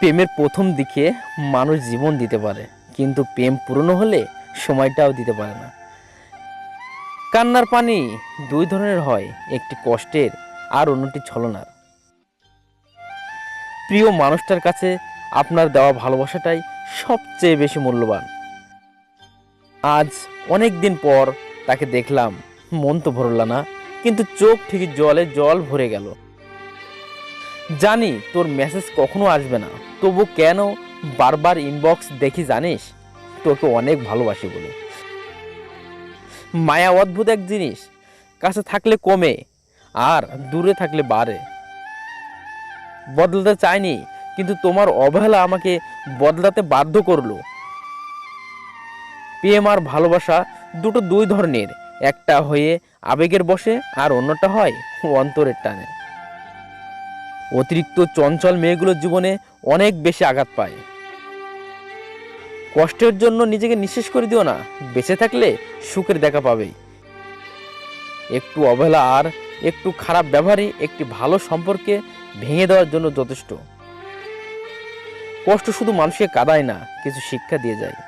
প্রেমের প্রথম দিকে মানুষ জীবন দিতে পারে, কিন্তু প্রেম পুরনো হলে সময়টাও দিতে পারে না। কান্নার পানি দুই ধরনের হয়, একটি কষ্টের আর অন্যটি ছলনার। প্রিয় মানুষটার কাছে আপনার দেওয়া ভালোবাসাটাই সবচেয়ে বেশি মূল্যবান। আজ অনেক দিন পর তাকে দেখলাম, মন তো ভরল না। কিন্তু চোখ থেকে জলে জল ভরে গেল। জানি তোর মেসেজ কখনো আসবে না, তবু কেন বারবার ইনবক্স দেখি জানিস? তোকে অনেক ভালোবাসি বলে। মায়া অদ্ভুত এক জিনিস, কাছে থাকলে কমে আর দূরে থাকলে বাড়ে। বদলাতে চাইনি, কিন্তু তোমার অবহেলা আমাকে বদলাতে বাধ্য করল। প্রেম আর ভালোবাসা দুটো দুই ধরনের একটা হয়ে আবেগের বসে আর অন্যটা হয় অন্তরের টানে। অতিরিক্ত চঞ্চল মেয়েগুলোর জীবনে অনেক বেশি আঘাত পায়। কষ্টের জন্য নিজেকে নিঃশেষ করে দিও না, বেঁচে থাকলে সুখের দেখা পাবেই। একটু অবহেলা আর একটু খারাপ ব্যবহারই একটি ভালো সম্পর্কে ভেঙে দেওয়ার জন্য যথেষ্ট। কষ্ট শুধু মানুষকে কাদায় না, কিছু শিক্ষা দিয়ে যায়।